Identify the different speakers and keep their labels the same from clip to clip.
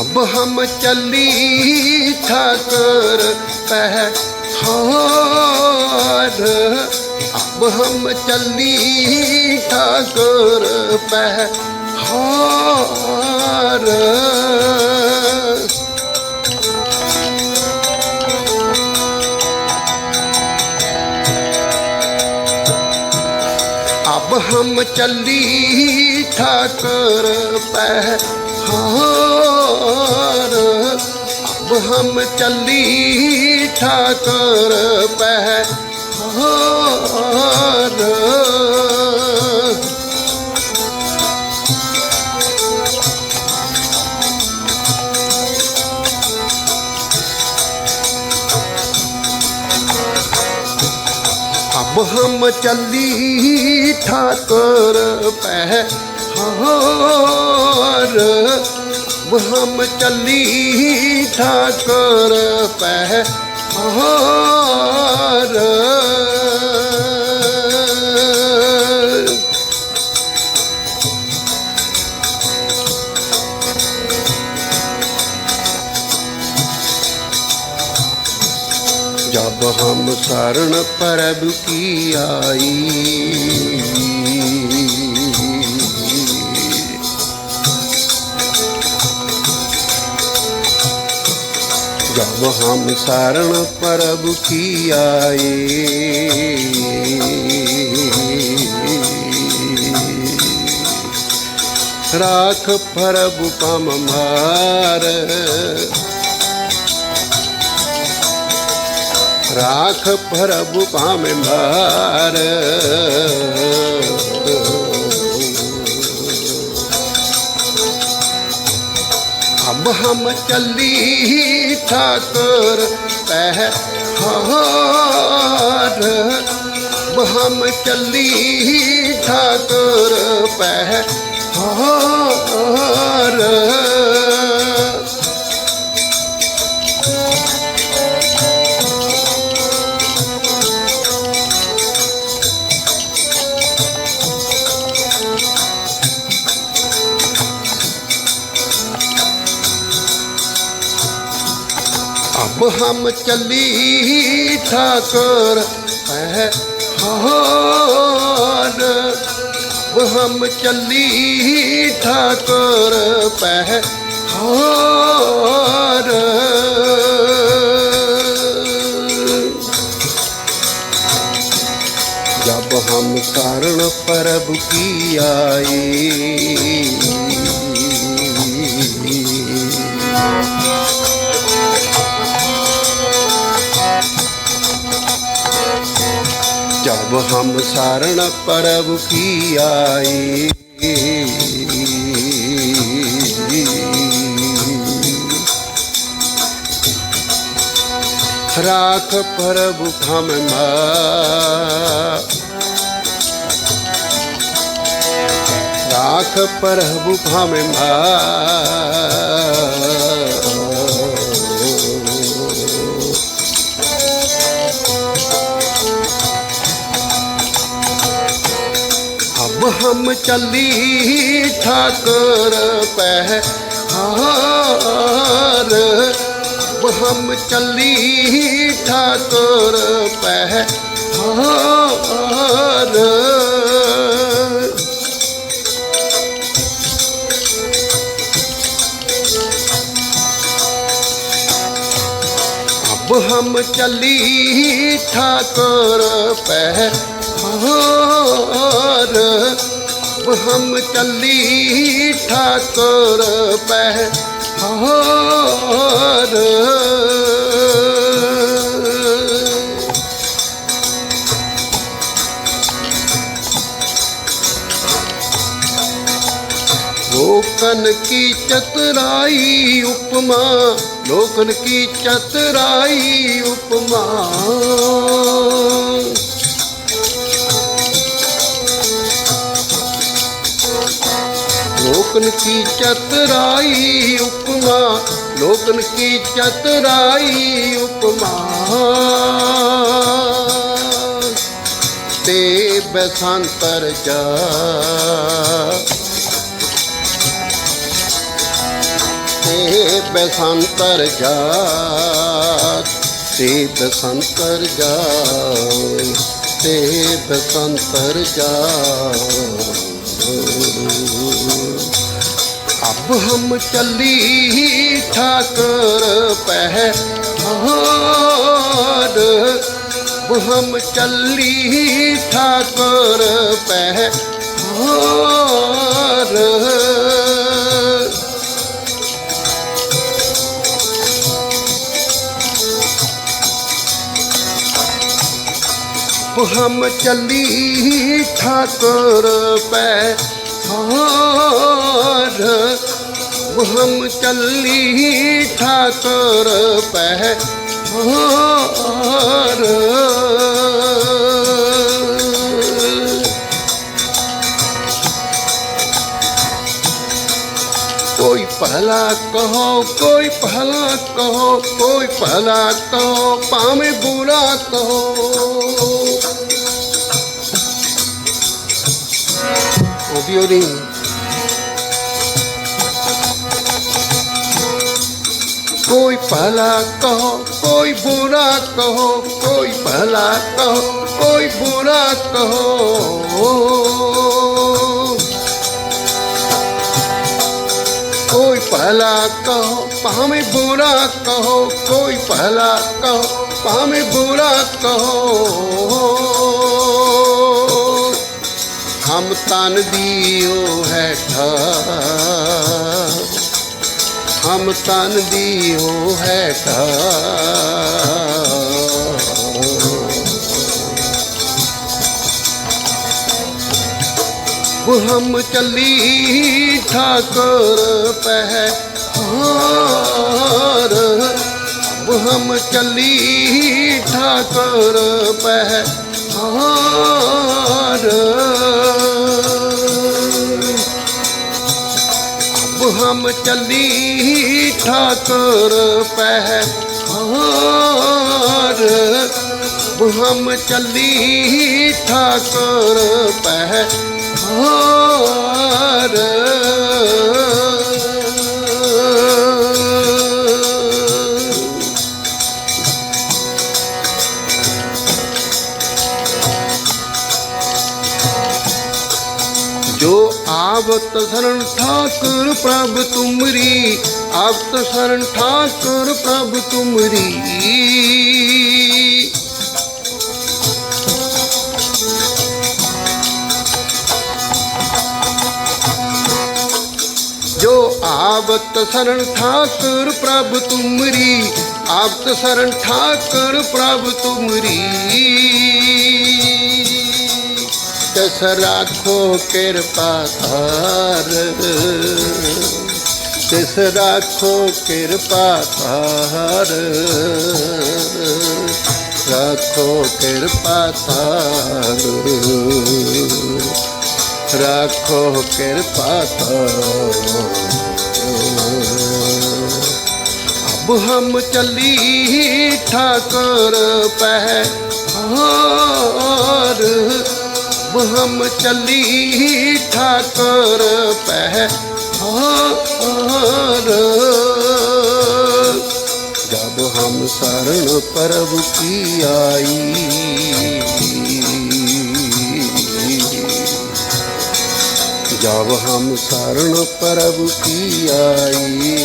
Speaker 1: अब हम चली ठाकर पहर अब हम चली ठाकर पहर अब हम चली ठाकर पहर अब हम चली ठाकर पहर ਬਹਮ ਚੱਲੀ ਠਾਕੁਰ ਪਹਿ ਹਾਰ। ਬਹਮ ਚੱਲੀ ਠਾਕੁਰ ਪਹਿ ਹਾਰ। जब हम शरण परब की आई जब हम शरण परब की आए राख परब पम मार ਰਾਖ ਪ੍ਰਭੂ ਭਾਵੇਂ ਭਾਰ ਅਬ ਹਮ ਚੱਲੀ ਠਾਕੁਰ ਪਹਿ ਹਾਰ ਹਮ ਚੱਲੀ ਠਾਕੁਰ ਪਹਿ ਹਾਰ हम चली ठाकर पहर अब हम चली ठाकर पहर जब हम शरण परब की आई जब हम शरण परब की आई राख परब हम राख परब हम अब ਮਹਮ ਚੱਲੀ ਠਾਕਰ ਪਹਿ ਹਾਰ। ਮਹਮ ਚੱਲੀ ਠਾਕਰ ਪਹਿ ਹਾਰ। ਅਬ ਹਮ ਚੱਲੀ ਠਾਕਰ ਪਹਿ ਹੋਰ ਹਮ ਚੱਲੀ ਠਾਕੁਰ ਪਹਿ ਹੋਰ। ਲੋਕਨ ਕੀ ਚਤਰਾਈ ਉਪਮਾ ਲੋਕਨ ਕੀ ਚਤਰਾਈ ਉਪਮਾ। ਲੋਕਨ ਕੀ ਚਤਰਾਈ ਉਪਮਾ, ਲੋਕਨ ਕੀ ਚਤਰਾਈ ਉਪਮਾ। ਤੇ ਬਸੰਤਰ ਜਾ। ਤੇ ਬਸੰਤਰ ਜਾ। ਤੇ ਬਸੰਤਰ ਜਾ। ਤੇ ਬਸੰਤਰ ਜਾ। अब हम चली ठाकर पहर अब हम चली ठाकर पहर अब हम चली ठाकर पहर हम चली ठाकर पहर कोई पहला कहो कोई पहला कहो कोई पहला कहो पामे बुरा कहो audio ring कोई पहला कहो कोई बुरा कहो कोई पहला कहो कोई बुरा कहो कोई पहला कहो पामे बुरा कहो कोई पहला कहो पामे बुरा कहो ਹਮ ਤਨ ਦੀਓ ਹੈ ਠਾਰ ਹਮ ਤਨ ਦੀਓ ਹੈ ਠਾਰ ਉਹ ਹਮ ਚੱਲੀ ਠਾਕੁਰ ਪਹਿ ਹਾਰ ਹਮ ਚੱਲੀ ਠਾਕੁਰ ਪਹਿ ਹਾਰ हम चली ठाकर पह हार अब हम चली ठाकर पह हार जो आवत शरण ठाकुर प्रभु तुमरी आवत शरण ठाकुर प्रभु तुमरी जो आवत शरण ठाकुर प्रभु तुमरी आवत शरण ठाकुर प्रभु तुमरी तस राखो कृपा तार तिस राखो कृपा तार राखो कृपा तार राखो कृपा तार अब हम चली ठाकुर पह हार अब हम चली ठाकुर पह हार जब हम शरण प्रभु की आई जब हम शरण प्रभु की आई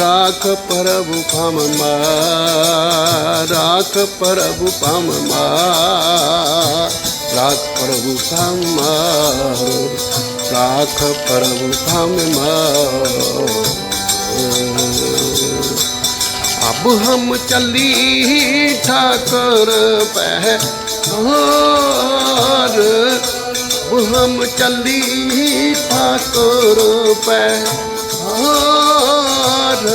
Speaker 1: राख प्रभु पम राख प्रभु पम राख प्रभु पम राख प्रभु पम अब हम चली ठाकुर पह हार अब हम चली ठाकुर पह ਪਿਆਰ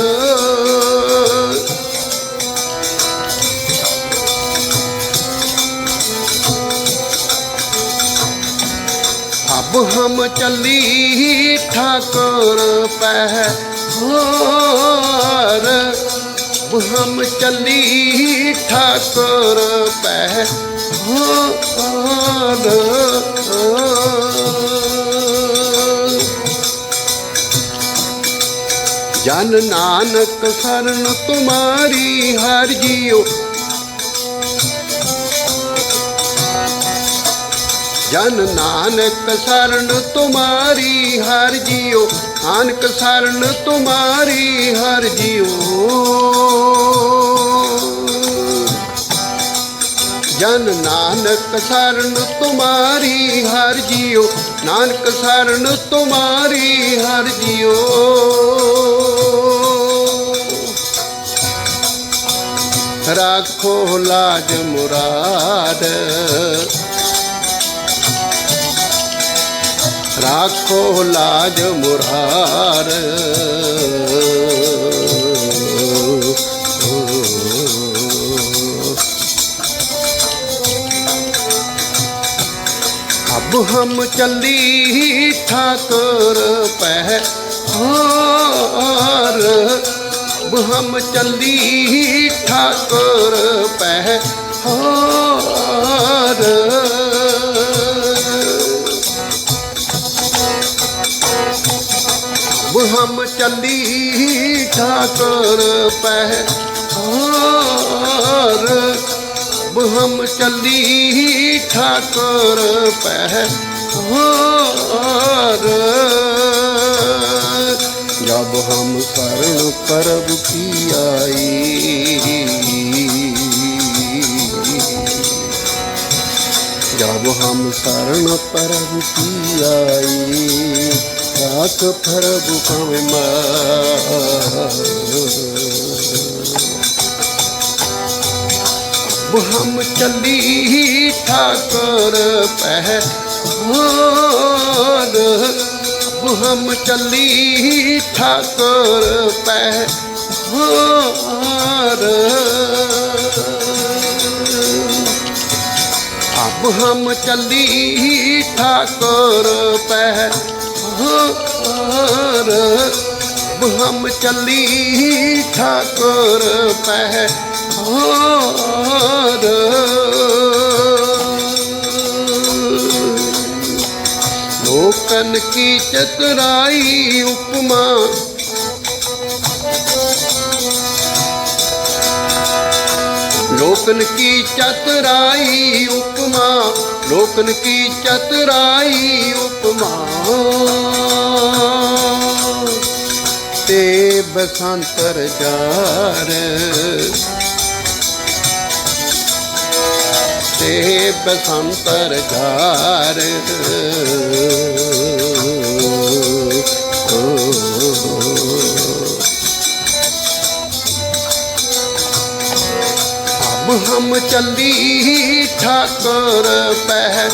Speaker 1: ਅਬ ਹਮ ਚੱਲੀ ਠਾਕੁਰ ਪਹਿ ਹੋਰ ਅਬ ਹਮ ਚੱਲੀ ਠਾਕੁਰ ਪਹਿ ਹੋਰ ਜਨ ਨਾਨਕ ਸਰਨ ਤੁਮਾਰੀ ਹਰ ਜੀਓ ਜਨ ਨਾਨਕ ਸਰਨ ਤੁਮਾਰੀ ਹਰ ਜੀਓ ਨਾਨਕ ਸਰਨ ਤੁਮਾਰੀ ਹਰ ਜੀਓ ਜਨ ਨਾਨਕ ਸਰਨ ਤੁਮਾਰੀ ਹਰ ਜੀਓ ਨਾਨਕ ਸਰਨ ਤੁਮਾਰੀ ਹਰ ਜੀਓ ਰਾਖੋ ਲਾਜ ਮੁਰਾਦ। ਰਾਖੋ ਲਾਜ ਮੁਰਾਰ ਅਬ ਹਮ ਚੱਲੀ ਠਾਕੁਰ ਪਹਿ ਹੋਰ हम चली ठाकुर पह हार अब हम चली ठाकुर पह हार अब हम चली ठाकुर पह हार जब हम शरण करब की आई जब हम शरण परब की आई राख फरब कम अब हम चली ठाकुर पह हार अब हम चली ठाकुर पह हार अब हम चली ठाकुर पह हार अब हम चली ठाकुर पह ਲੋਕਨ ਕੀ ਚਤੁਰਾਈ ਉਪਮਾ। ਲੋਕਨ ਕੀ ਚਤੁਰਾਈ ਉਪਮਾ। ਲੋਕਨ ਕੀ ਚਤੁਰਾਈ ਉਪਮਾ। ਤੇ ਬਸੰਤਰ ਜਾਰ ਤੇ ਬਸੰਤਰ ਜਾਰ ਨੂੰ ਚੰਦੀ ਠਾਕੁਰ ਪਹਿ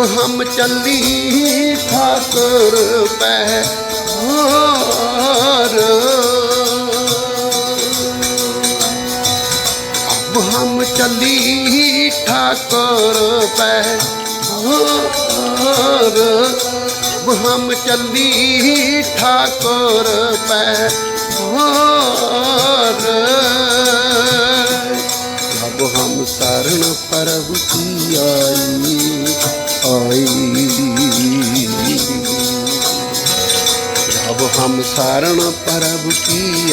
Speaker 1: ਹਮ ਚੰਦੀ ਠਾਕੁਰ ਪਹਿ ਹਮ ਚੰਦੀ ਠਾਕੁਰ ਪਹਿ ਹਮ ਚੰਦੀ ਠਾਕੁਰ ਪਹਿ ਹਮਾਰ ਰੱਬ ਹਮ ਸਰਣ ਪ੍ਰਭੂ ਕੀ ਆਈ ਆਈ। ਰੱਬ ਹਮ ਸਰਣ ਪ੍ਰਭੂ ਕੀ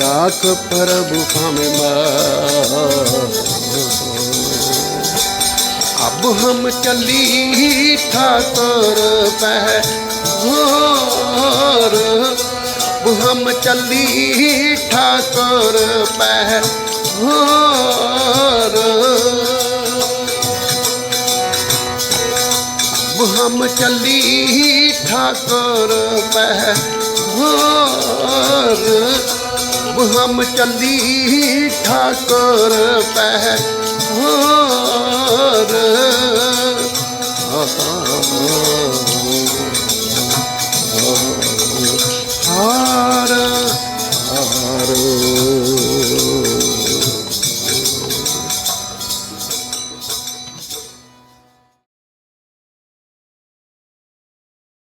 Speaker 1: ਰਾਖ ਪ੍ਰਭੂ ਅਬ ਹਮ ਚਲੀ ਠਾਕੁਰ हम अब हम चली ठाकुर पह हार अब हम चली ठाकुर पह हार अब हम चली ठाकुर पह हार अब हम चली ठाकुर पह हार हार